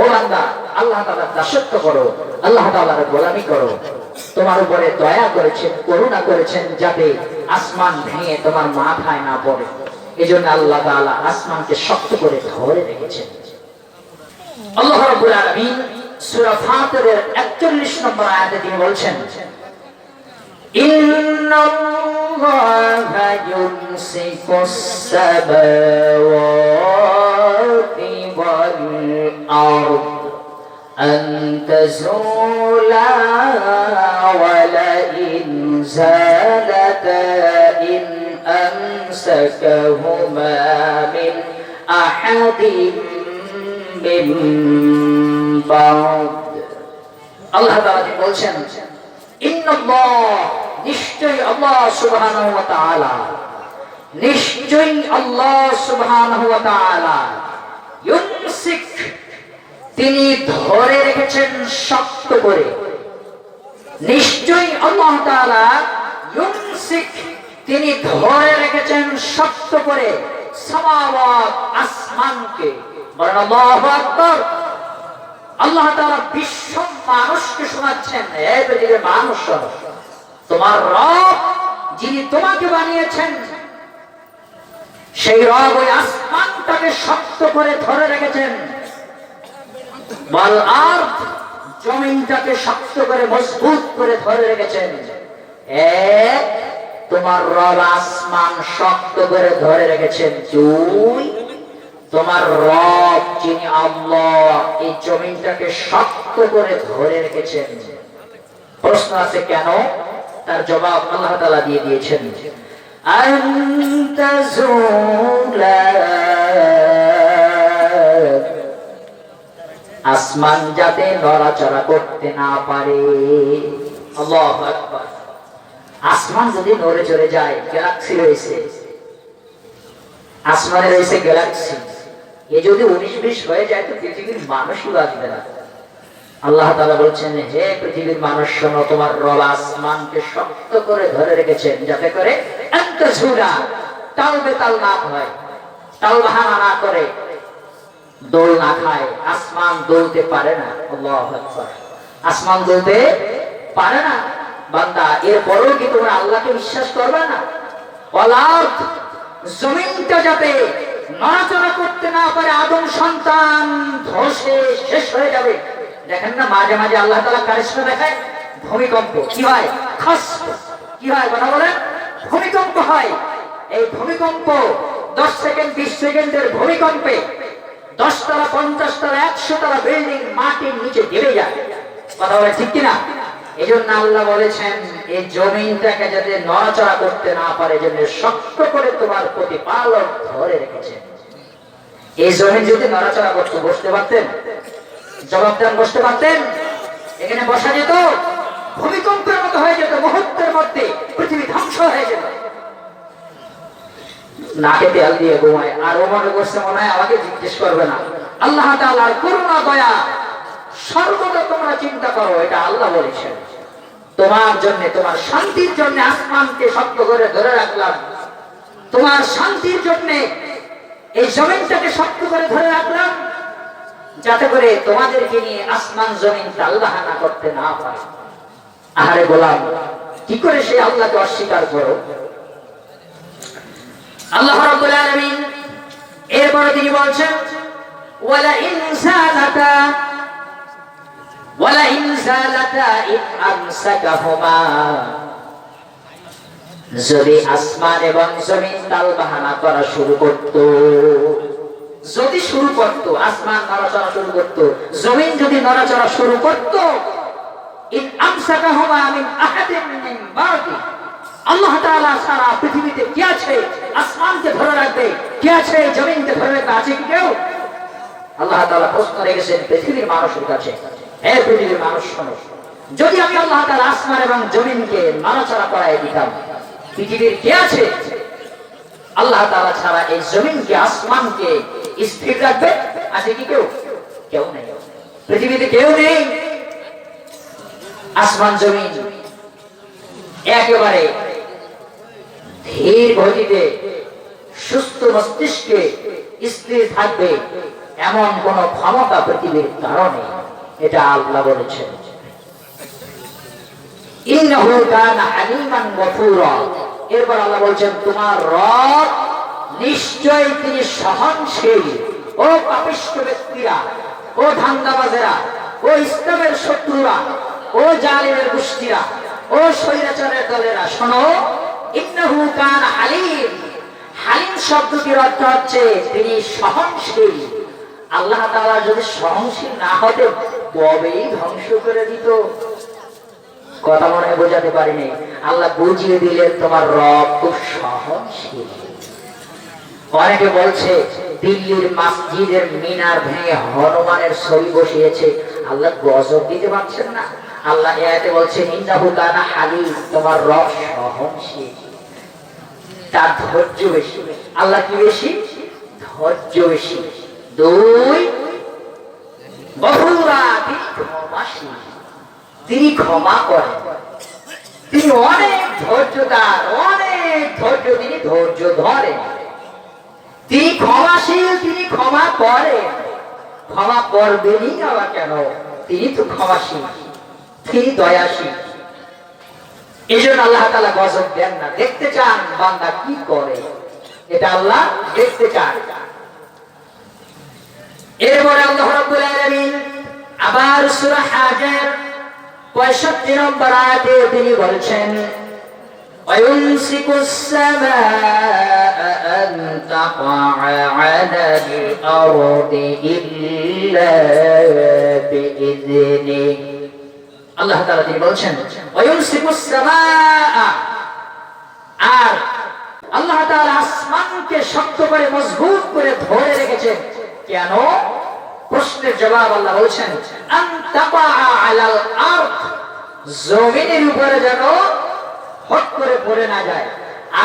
ও বান্দা, আল্লাহ তাআলার দাসত্ব করো, আল্লাহ তাআলার গোলামি করো। তোমার উপরে দয়া করেছেন, করুণা করেছেন যাতে আসমান ভেঙে তোমার মাথায় না পড়ে। এজন্য আল্লাহ তাআলা আসমানকে শক্ত করে ধরে রেখেছেন। আল্লাহ রাব্বুল আলামিন সূরা ফাতিরের 41 নম্বর আয়াতে তিনি বলছেন, ইন্নাল্লাহা ইউমসিকুস সামাওয়াতি والأرض أن تزولا ولئن زالتا إن أمسكهما من أحد من بعد আল্লাহ তাআলা বলছেন ইন্নাল্লাহ নিশ্চয়ই আল্লাহ সুবহানাহু ওয়া তাআলা নিশ্চয়ই আল্লাহ সুবহানাহু ওয়া তাআলা ইউমসিক তিনি ধরে রেখেছেন শক্ত করে। নিশ্চয়ই আল্লাহ তিনি ধরে রেখেছেন শক্ত করে আসমানকে। আল্লাহু বিশ্ব মানুষকে শোনাচ্ছেন মানুষ তোমার রব যিনি তোমাকে বানিয়েছেন সেই রব ওই আসমানটাকে শক্ত করে ধরে রেখেছেন। জমিনটাকে শক্ত করে মজবুত করে ধরে রেখেছেন। তোমার রব আসমান শক্ত করে ধরে রেখেছেন। তোমার রব যিনি আল্লাহ এই জমিনটাকে শক্ত করে ধরে রেখেছেন। প্রশ্ন আছে কেন? তার জবাব আল্লাহ তাআলা দিয়ে দিয়েছেন। আনতা যুলা আসমান যাতে নড়াচড়া করতে না পারে। আসমান যদি নড়ে চড়ে যায় গ্যালাক্সি রয়েছে। আসমানে রয়েছে গ্যালাক্সি এ যদি উনিশ বিশ হয়ে যায়, তো পৃথিবীর মানুষই বাঁচবে না। আল্লাহ তালা বলছেন, হে পৃথিবীর মানুষ, শোনো, তোমার রব আসমানকে শক্ত করে ধরে রেখেছেন, যাতে করে এত ঝুরা তাল বেতাল না হয় তাল বাহানা না করে, দোল না খায়, আসমান দোলতে পারে না আসমান দোলতে পারে না, বান্দা, এরপরেও কি তোমরা আল্লাহকে বিশ্বাস করবে না? অলাদ, জমিনটা যাতে নড়াচড়া করতে না পারে, আদম সন্তান, ধসে শেষ হয়ে যাবে। দেখেন না, মাঝে মাঝে আল্লাহ তালা কারিশ্মা দেখায়? ভূমিকম্প। কি হয়? খাস কি হয়? কথা বলেন। ভূমিকম্প হয়। এই ভূমিকম্প দশ সেকেন্ড, বিশ সেকেন্ডের ভূমিকম্পে দশ তলা পঞ্চাশ তলা একশো তলা বিল্ডিং মাটির নিচে দেবে যায়। কথা বলে ঠিক কিনা? এই জন্য আল্লাহ বলেছেন এই জমিনটাকে যাতে নড়াচড়া করতে না পারে জন্য শক্ত করে তোমার প্রতিপালক ধরে রেখেছেন এই জমিন যদি নড়াচড়া করতে, বসতে পারতেন? জবাব দেন, বসতে পারতেন? এখানে বসা যেত, ভূমিকম্পের মতো হয়ে যেত, মুহূর্তের মধ্যে পৃথিবী হয়ে নাকে তেল দিয়ে ঘুমায়, আর করছে মনে হয় আমাকে জিজ্ঞেস করবে না। আল্লাহ তাআলার করুণা, দয়া, সর্বদা তোমরা চিন্তা করো, এটা আল্লাহ বলেছেন। তোমার জন্য, তোমার শান্তির জন্য আসমানকে শক্ত করে ধরে রাখলাম। তোমার শান্তির জন্য এই জমিনটাকে শক্ত করে ধরে রাখলাম, যাতে করে তোমাদেরকে নিয়ে আসমান জমিন তালবাহানা করতে না পারে। আহারে গোলাম কি করে সে আল্লাহকে অস্বীকার করো? আল্লাহ রাব্বুল আলামিন এরপরে তিনি বলছেন, ওয়ালা ইনসালাতা ওয়ালা ইনসালাতা ইন আমসাকাহুমা। যদি আসমান এবং জমিন তাল বাহানা করা শুরু করত, যদি শুরু করত, আসমান নড়াচড়া শুরু করত, জমিন যদি নড়াচড়া শুরু করত যদি আমি আল্লাহ আসমান এবং জমিনকে নড়াচড়া করাই দিতাম, পৃথিবীর কে আছে? আল্লাহ তাআলা ছাড়া এই জমিনকে, আসমানকে স্থির রাখবে? আছে কি কেউ? কেউ নেই। পৃথিবীতে কেউ নেই। আসমান জমিন। একেবারে ধীর গতিতে সুস্থ মস্তিষ্কে স্থির থাকবে এমন কোন ক্ষমতা পৃথিবীর কারণে, এটা আল্লাহ এরপর আল্লাহ বলছেন, তোমার রব নিশ্চয় তিনি সহনশীল। ও পাপিষ্ঠ ব্যক্তিরা, ও ধান্দাবাজেরা, ও ইসলামের শত্রুরা ও জালিমের গোষ্ঠীরা, ও স্বৈরাচারের দলেরা, শোনো, ইন্নাহু কানা হালিম। হালিম শব্দটির অর্থ হচ্ছে তিনি সহনশীল। আল্লাহ তাআলা যদি সহনশীল না হতে তবেই ধ্বংস করে দিত। কথা মনে বোঝাতে পারিনি। আল্লাহ বুঝিয়ে দিলেন, তোমার রব খুব সহনশীল। অনেকে বলছে, দিল্লির মসজিদের মিনার ভেঙে হনুমানের ছবি বসিয়েছে। আল্লাহ গজব দিতে পারছেন না। আল্লাহ এতে বলছে ইন্দাহু কানা হালিম তোমার রব সহনশীল। তার ধৈর্য বেশি। আল্লাহ কি বেশি? ধৈর্য বেশি। দুই বহুরা ক্ষমাশীল। তিনি ক্ষমা করেন। তিনি অনেক ধৈর্য তার, অনেক ধৈর্য তিনি ধৈর্য ধরেন। তিনি ক্ষমাশীল, তিনি ক্ষমা করেন। ক্ষমা করবেনই আবার কেন? তিনি তো ক্ষমাশীল। তিনি দয়াশীল এই জন্য আল্লাহ তালা গজব দেন না দেখতে চান বান্দা কি করে এটা আল্লাহ দেখতে চান এরপরে আল্লাহ রাব্বুল আলামিন আবার সূরা হাজার 65 নম্বর আয়াতে তিনি বলছেন ويمسك السماء أن تقع على الأرض إلا بإذنه আল্লাহ তাআলা তিনি বলছেন ওয়ায়ুমসিকুস সামাআ। আর আল্লাহ তাআলা আসমানকে শক্ত করে, মজবুত করে ধরে রেখেছে। কেন? প্রশ্নের জবাব আল্লাহ বলছেন, আন আলাল আরদ। জমিনের উপরে যেন হট করে পড়ে না যায়।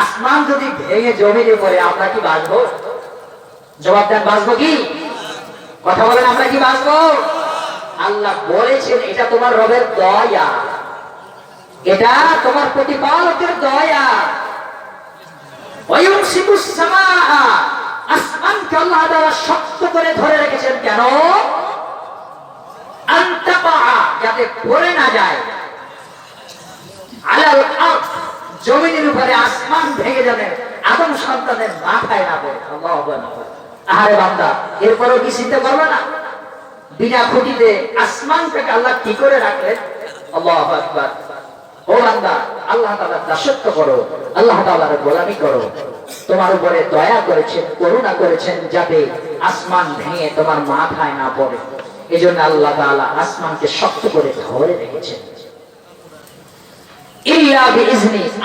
আসমান যদি ভেঙে জমিনে পড়ে আমরা কি বাঁচবো? জবাব দেন, বাঁচবো কি? কথা বলেন, আমরা কি বাঁচবো? আল্লাহ বলেছেন, এটা তোমার রবের দয়া। এটা তোমার প্রতিপালকের দয়া। আসমানকে আল্লাহ তাআলা শক্ত করে ধরে রেখেছেন কেন? যাতে পড়ে না যায়। আলাল জমিনের উপরে আসমান ভেঙে যাবে, আদম সন্তানের মাথায় না পড়ে। আহারে বান্দা, এরপরও কি চিন্তা করবে না? বিনা খুঁটিতে আসমানটাকে আল্লাহ কি করে রাখলেন? আল্লাহু ও আল্লাহ করো, আল্লাহ গোলামি করো। তোমার উপরে দয়া করেছেন, করুণা করেছেন যাতে আসমান ভেঙে তোমার মাথায় না পড়ে। আল্লাহ আসমানকে শক্ত করে ধরে রেখেছেন।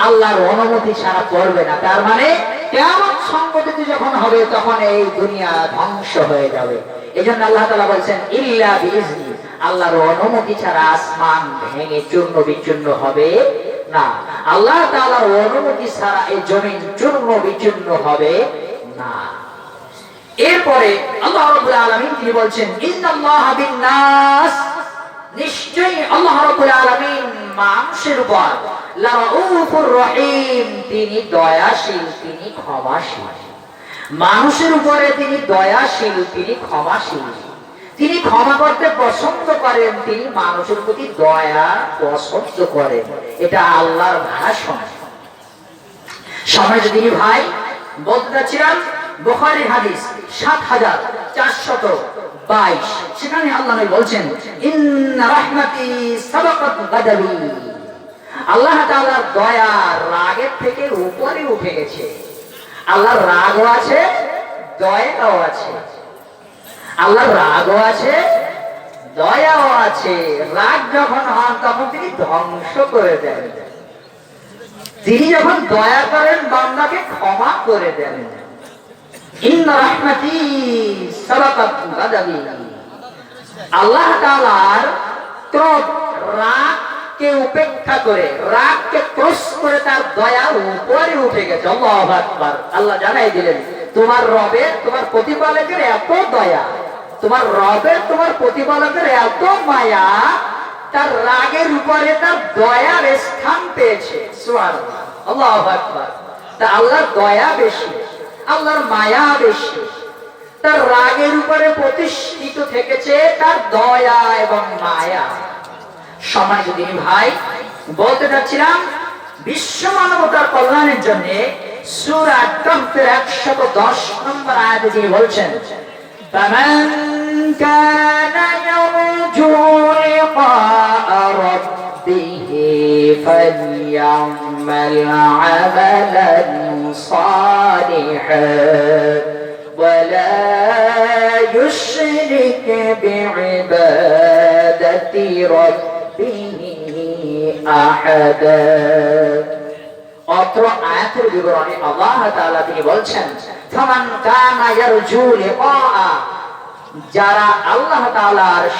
আল্লাহর অনুমতি ছাড়া পড়বে না। তার মানে কেমন সংগঠিত যখন হবে, তখন এই দুনিয়া ধ্বংস হয়ে যাবে। এজন্য আল্লাহ তাআলা বলছেন, ইল্লা বিইজনি আল্লাহর অনুমতি ছাড়া আসমান ভেঙে চূর্ণ বিচূর্ণ হবে না। আল্লাহ তাআলার অনুমতি ছাড়া এই জমিন চূর্ণ বিচূর্ণ হবে না। এরপরে আল্লাহ রাব্বুল আলামিন তিনি বলছেন বিন-নাস। নিশ্চয়ই আল্লাহ রাব্বুল আলামিন মানুষের উপর তিনি দয়াশীল, তিনি ক্ষমাশীল। মানুষের উপরে তিনি দয়াশীল, তিনি ক্ষমাশীল। তিনি ক্ষমা করতে পছন্দ করেন, তিনি মানুষের প্রতি দয়া পছন্দ করেন। এটা আল্লাহর ভাষণ। সময় যদি ভাই, বলতে চাচ্ছিলাম বোখারি হাদিস সাত হাজার চারশত বাইশ। সেখানে আল্লাহ বলছেন আল্লাহ দয়া রাগের থেকে উপরে উঠে গেছে। আল্লাহর রাগও আছে, দয়াও আছে। আল্লাহর রাগও আছে, দয়াও আছে। রাগ যখন হন তখন তিনি ধ্বংস করে দেন। তিনি যখন দয়া করেন, বান্দাকে ক্ষমা করে দেন। আল্লাহ ক্রোধ রাগকে উপেক্ষা করে রাগকে ক্রস করে তার দয়ার উপরে উঠে গেছে। আল্লাহু আল্লাহ জানাই দিলেন, তোমার রবের তোমার প্রতিপালকের এত দয়া, তোমার রবের তোমার প্রতিপালকের এত মায়া, তার রাগের উপরে তার দয়ার স্থান পেয়েছে। তা আল্লাহর দয়া বেশি, আল্লাহর মায়া বেশি। তার রাগের উপরে প্রতিষ্ঠিত থেকেছে তার দয়া এবং মায়া। সম্মানিত দিনী ভাই বলতে চাচ্ছিলাম বিশ্ব মানবতার কল্যাণের জন্য সুরা কাহফের একশত দশ নম্বর আয়াতে তিনি বলছেন فمن كان يرجو لقاء ربه فليعمل عملا صالحا ولا يشرك بعبادة ربه أحدا বিবরণে আল্লাহ যারা আল্লাহ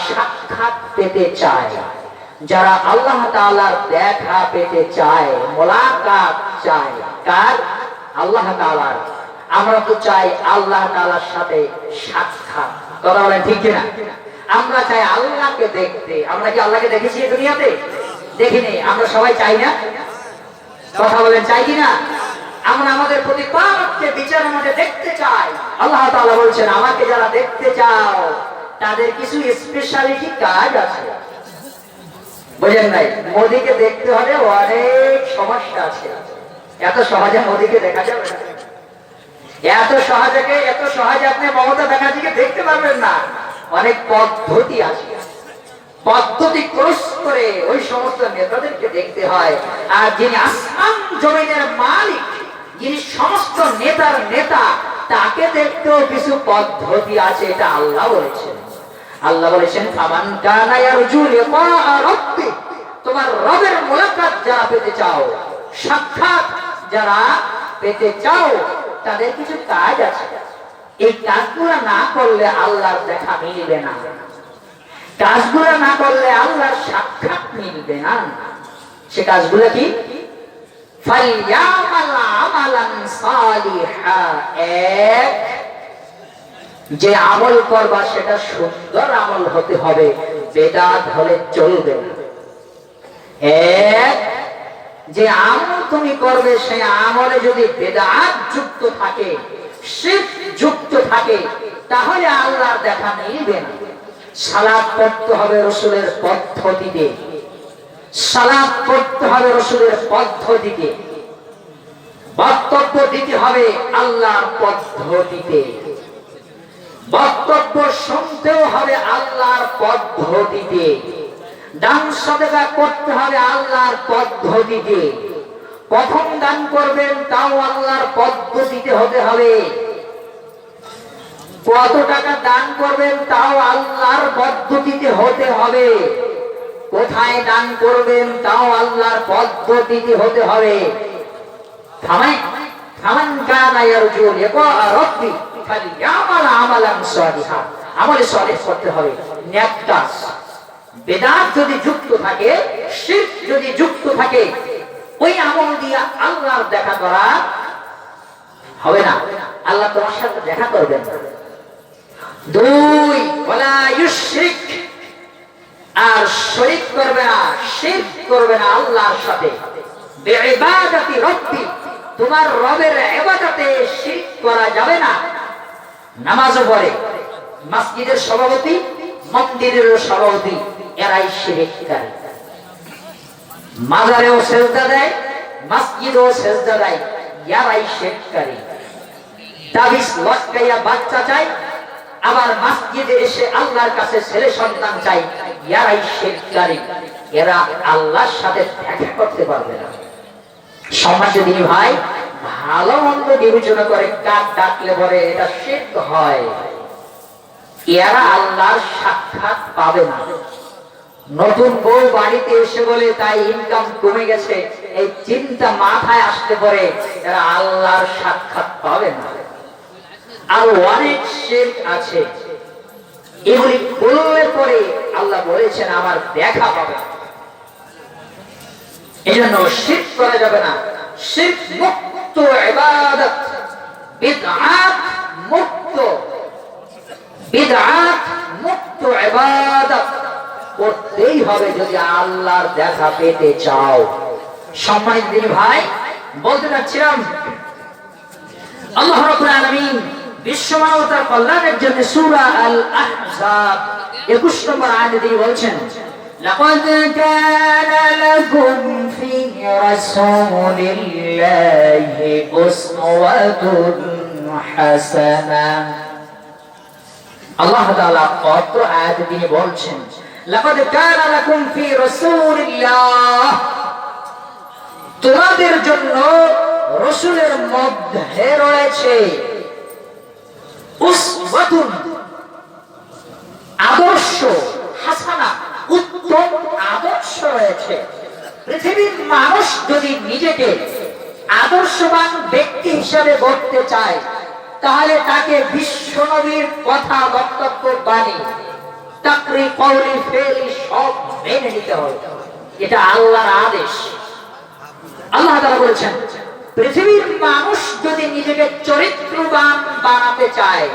সাক্ষাৎ পেতে চায়, যারা আল্লাহ দেখা পেতে চায়, মোলাকাত চায়, কার? আল্লাহ আমরা তো চাই আল্লাহ সাথে সাক্ষাৎ। কথা বলেন ঠিক কিনা? আমরা চাই আল্লাহকে দেখতে। আমরা কি আল্লাহকে দেখেছি দুনিয়াতে? দেখিনি। আমরা সবাই চাই না? কথা বলেন, চাই কিনা আমরা আমাদের প্রতিপালককে বিচারের মধ্যে দেখতে চাই। আল্লাহ তাআলা বলছেন, আমাকে যারা দেখতে চাও, তাদের কিছু স্পেশালিটি কাজ আছে। বুঝেন নাই? মোদিকে দেখতে হলে অনেক সমস্যা আছে। এত সহজে মোদিকে দেখা যাবে না। এত সহজে এত সহজে আপনি মমতা ব্যানার্জিকে দেখতে পারবেন না। অনেক পদ্ধতি আছে। পদ্ধতি ক্রস করে ওই সমস্ত নেতাদেরকে দেখতে হয়। আর যিনি আসমান জমিনের মালিক, যিনি সমস্ত নেতার নেতা, তাকে দেখতেও কিছু পদ্ধতি আছে, এটা আল্লাহ বলেছেন। আল্লাহ বলেছেন, ফামান কানা তোমার রবের মোলাকাত যারা পেতে চাও, সাক্ষাৎ যারা পেতে চাও, তাদের কিছু কাজ আছে। এই কাজগুলো না করলে আল্লাহর দেখা মিলবে না। কাজগুলো না করলে আল্লাহর সাক্ষাৎ মিলবে না। সে কাজগুলো কি? যে আমল করবা সেটা সুন্দর আমল হতে হবে, বেদাত হলে চলবে এক, যে আমল তুমি করবে, সেই আমলে যদি বেদাত যুক্ত থাকে শিরক যুক্ত থাকে, তাহলে আল্লাহর দেখা মিলবে না। সালাদ পড়তে হবে রসুলের পদ্ধতিতে। সালাদ পড়তে হবে রসুলের পদ্ধতিতে। বক্তব্য দিতে হবে আল্লাহর পদ্ধতিতে। বক্তব্য শুনতেও হবে আল্লাহর পদ্ধতিতে। দান সদেকা করতে হবে আল্লাহর পদ্ধতিতে। প্রথম দান করবেন, তাও আল্লাহর পদ্ধতিতে হতে হবে। কত টাকা দান করবেন, তাও আল্লাহর পদ্ধতিতে হতে হবে। কোথায় দান করবেন, তাও আল্লাহর পদ্ধতিতে হতে হবে। থামাই, থামান ফালিয়ামাল আমালান সালিহা। আমলে সালিহ করতে হবে। নেক কাজ যদি যুক্ত থাকে, শিরক যদি যুক্ত থাকে ওই আমল দিয়ে আল্লাহর দেখা করা হবে না। আল্লাহ তোমার সাথে দেখা করবেন। দুই ইউশরিক। আর শরীক করবে না, শিরক করবে না আল্লাহর সাথে। বিইবাদাতি রাব্বি, তোমার রবের ইবাদতে শিরক করা যাবে না। নামাজও পড়ে। মসজিদের সভাপতি, মন্দিরেরও সভাপতি, এরাই শিরিককারী। মাজারেও সেজদা দেয়, মসজিদেও সেজদা দেয়। এরাই শিরককারী তাবিজ লটকাইয়া বাচ্চা চাই আবার মসজিদে এসে আল্লাহর কাছে ছেলে সন্তান চাই ইয়ারাই শেখকারী। এরা আল্লাহর সাথে দেখা করতে পারবে না। সমাজ দিনী ভাই, ভালো মন্দ বিবেচনা করে কাক ডাকলে পরে এটা শেখ হয়। এরা আল্লাহর সাক্ষাৎ পাবে না। নতুন বউ বাড়িতে এসে বলে তাই ইনকাম কমে গেছে, এই চিন্তা মাথায় আসতে পরে, এরা আল্লাহর সাক্ষাৎ পাবে না। আরও অনেক শেখ আছে। এগুলি বললে পরে আল্লাহ বলেছেন, আমার দেখা পাবে এই জন্য শিখ করা যাবে না। শিখ মুক্ত ইবাদত, বিদআত মুক্ত। বিদআত মুক্ত ইবাদত। করতেই হবে যদি আল্লাহর দেখা পেতে চাও সম্মানিত দিনী ভাই বলতে চাচ্ছিলাম আল্লাহ রাব্বুল আলামিন বিশ্ব মানবতার কল্যাণের জন্য সূরা আল আহজাব 21 নম্বর আয়াতে তিনি বলছেন لقد كان لكم في رسول الله أسوة حسنة আল্লাহ তাআলা অত্র আয়াতে তিনি বলছেন লাকাদ কানা লাকুম ফি রাসূলিল্লাহ। তোমাদের জন্য রসুলের মধ্যে রয়েছে উসওয়াতুন, আদর্শ, হাসানা, উত্তম আদর্শ রয়েছে। পৃথিবীর মানুষ যদি নিজেকে আদর্শবান ব্যক্তি হিসাবে গড়তে চায়, তাহলে তাকে বিশ্বনবীর কথা বক্তব্য বাণী। চাকরি কৌলি ফেলি সব মেনে নিতে হবে। এটা আল্লাহর আদেশ। আল্লাহ বলেছেন, পৃথিবীর মানুষ যদি নিজেকে চরিত্রবান বানাতে চায়,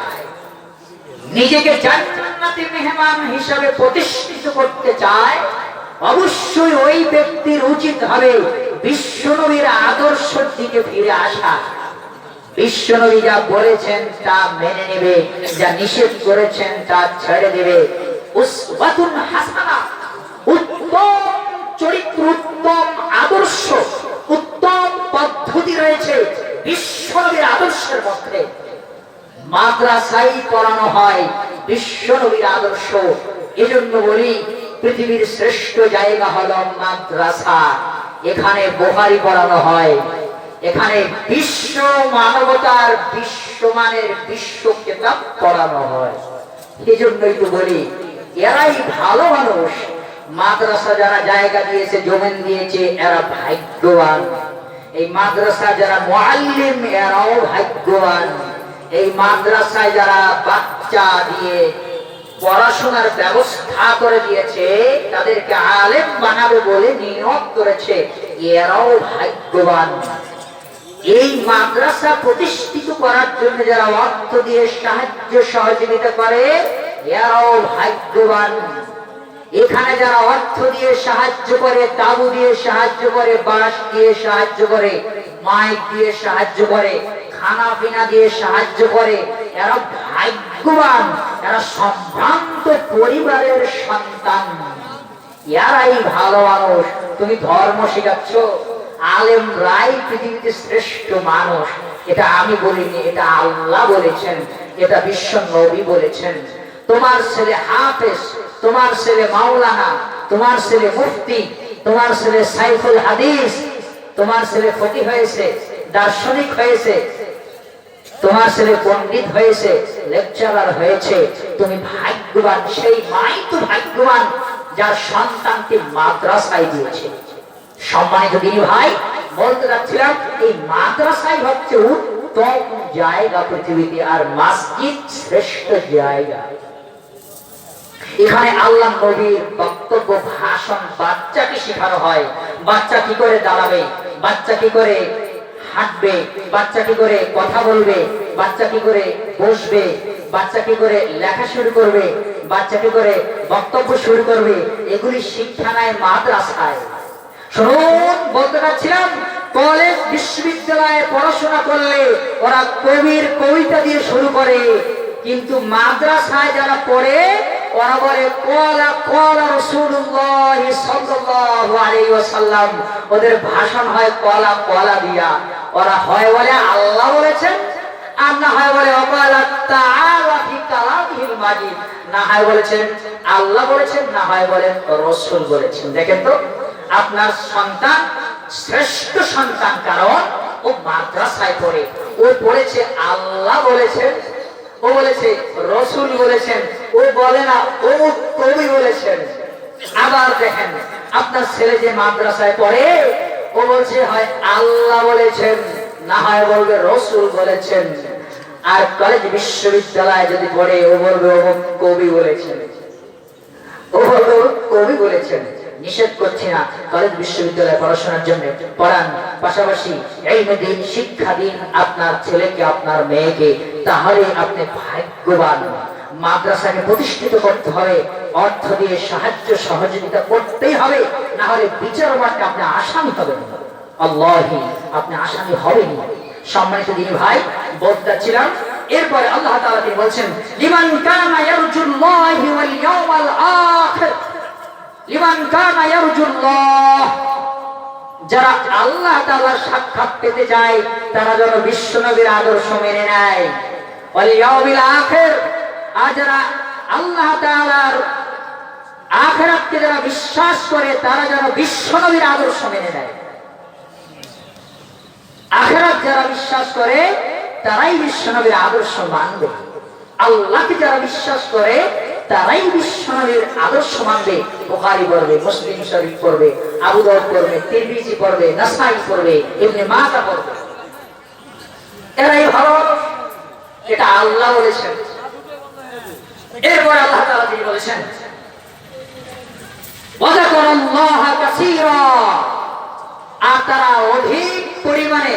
নিজেকে জান্নাতি মেহমান হিসাবে প্রতিষ্ঠিত করতে চায়, অবশ্যই ওই ব্যক্তির উচিত হবে বিশ্বনবীর দিকে ফিরে আসা। বিশ্বনবী যা বলেছেন তা মেনে নেবে, যা নিষেধ করেছেন তা ছেড়ে দেবে। এখানে বোহারি পড়ানো হয়। এখানে বিশ্ব মানবতার বিশ্বমানের বিশ্ব কেতাব পড়ানো হয়। এজন্যই তো বলি এরাই ভালো মানুষ। মাদ্রাসা যারা জায়গা দিয়েছে, জমিন দিয়েছে, এরা ভাগ্যবান। এই মাদ্রাসা যারা মোয়াল্লিম, এরাও ভাগ্যবান। এই মাদ্রাসায় যারা বাচ্চা দিয়ে পড়াশোনার ব্যবস্থা করে দিয়েছে, তাদেরকে আলেম বানাবে বলে নিয়োগ করেছে, এরাও ভাগ্যবান। এই মাদ্রাসা প্রতিষ্ঠিত করার জন্য যারা অর্থ দিয়ে সাহায্য সহযোগিতা করে এরাও ভাগ্যবান। এখানে যারা অর্থ দিয়ে সাহায্য করে, তাবু দিয়ে সাহায্য করে, বাঁশ দিয়ে সাহায্য করে, মাইক দিয়ে সাহায্য করে খানা পিনা দিয়ে সাহায্য করে, এরা ভাগ্যবান, এরা সম্ভ্রান্ত পরিবারের সন্তান। এরাই ভালো মানুষ। তুমি ধর্ম শেখাচ্ছ, আলেম রাই পৃথিবীতে শ্রেষ্ঠ মানুষ। এটা আমি বলিনি, এটা আল্লাহ বলেছেন, এটা বিশ্ব নবী বলেছেন। তোমার ছেলে হাফেজ, তোমার ছেলে মাওলানা, তোমার ছেলে মুফতি, তোমার ছেলে সাইফুল হাদিস, তোমার ছেলে ফকি হয়েছে, দার্শনিক হয়েছে, তোমার ছেলে পণ্ডিত হয়েছে, লেকচারার হয়েছে। তুমি ভাগ্যবান, সেই মাই তো ভাগ্যবান, যার সন্তানকে মাদ্রাসায় দিয়েছে। সম্মানিত দিনী ভাই, বলতে যাচ্ছিলাম এই মাদ্রাসাই হচ্ছে উত্তম জায়গা পৃথিবীতে আর মসজিদ শ্রেষ্ঠ জায়গা। এখানে আল্লাহ নবীর বক্তব্য, ভাষণ, বাচ্চাকে শেখানো হয়। বাচ্চা কি করে দাঁড়াবে? বাচ্চা কি করে হাঁটবে? বাচ্চা কি করে কথা বলবে? বাচ্চা কি করে বসবে? বাচ্চা কি করে লেখা শুরু করবে? বাচ্চা কি করে বক্তব্য শুরু করবে? এগুলি শিক্ষা নেয় মাদ্রাসায়। শুনুন, বলতে চাচ্ছিলাম কলেজ, বিশ্ববিদ্যালয়ে পড়াশোনা করলে ওরা কবির কবিতা দিয়ে শুরু করে। কিন্তু মাদ্রাসায় যারা পড়ে, ওরা বলে, কলা কলা রসুল্লাহ ওদের ভাষণ হয়, কলা কলা দিয়া। ওরা হয় বলে, আল্লাহ বলেছেন। আর না হয় বলে, অকালা তাআলা হয় বলেছেন, আল্লাহ বলেছেন। না হয় বলেছেন। দেখেন তো, আপনার সন্তান শ্রেষ্ঠ সন্তান কারণ ও মাদ্রাসায় ও আল্লাহ বলেছেন। ও বলেছে, রসুল বলেছেন, ও বলে না, ও কবি বলেছেন। আবার দেখেন, আপনার ছেলে যে মাদ্রাসায় পড়ে, ও বলছে, হয় আল্লাহ বলেছেন, না হয় বলবে রসুল বলেছেন। আর কলেজ বিশ্ববিদ্যালয়ে যদি পড়ে, ও বলবে ও কবি বলেছেন। ও বলবে কবি বলেছেন। নিষেধ করছি না। কলেজ বিশ্ববিদ্যালয়ে পড়াশোনার জন্য পড়ান। পাশাপাশি এই দিন শিক্ষা দিন আপনার ছেলেকে, আপনার মেয়েকে। তাহলে আপনি ভাগ্যবান। মাদ্রাসাকে প্রতিষ্ঠিত করতে হবে। অর্থ দিয়ে সাহায্য সহযোগিতা করতেই হবে। না হলে বিচার মাঠে আপনি আসামি হবেন। আল্লাহি, আপনি আসামি হবেন। সম্মানিত দিনী ভাই বলতে চাচ্ছিলাম এরপরে আল্লাহ তাআলা তিনি বলছেন, লিমান কানা ইয়ারজুল্লাহি ওয়াল ইয়াউমাল আখির। লিমান কানা ইয়ারজুল্লাহ। যারা আল্লাহ তাআলার সাক্ষাৎ পেতে চায়, তারা যেন বিশ্বনবীর আদর্শ মেনে নেয়। ওয়াল ইয়াউমিল আখির। আর যারা আল্লাহ তাআলার আখেরাতকে যারা বিশ্বাস করে, তারা যেন বিশ্বনবীর আদর্শ মেনে নেয়। আখেরাত যারা বিশ্বাস করে, তারাই বিশ্বনবীর আদর্শ মানবে। আল্লাহকে যারা বিশ্বাস করে তারাই বিশ্বের আদর্শ মানবে বোহারি পড়বে, মুসলিম শরীফ পড়বে আবুদর পড়বে, তিরমিজি পড়বে, নাসাই পড়বে এমনি মাতা পড়বে। এরাই ভালো এটা আল্লাহ বলেছেন। এরপর আল্লাহ তাআলা বলেছেন আর তারা অধিক পরিমাণে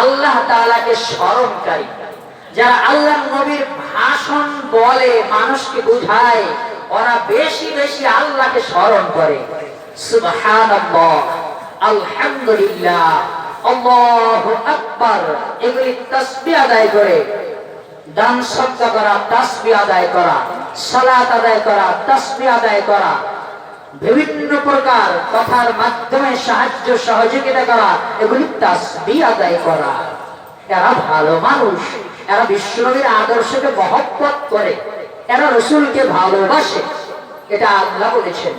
আল্লাহ তাআলাকে স্মরণকারী। যারা আল্লাহ নবীর ভাষণ বলে মানুষকে বুঝায়, ওরা বেশি বেশি আল্লাহকে স্মরণ করে। এগুলি আদায় করে করা আদায় করা আদায় করা আদায় করা, বিভিন্ন প্রকার কথার মাধ্যমে সাহায্য সহযোগিতা করা, এগুলি তাসবি আদায় করা। এরা ভালো মানুষ। এরা বিশ্বনবীর আদর্শকে মহব্বত করে এরা রসুলকে ভালোবাসে। এটা আল্লাহ বলেছেন।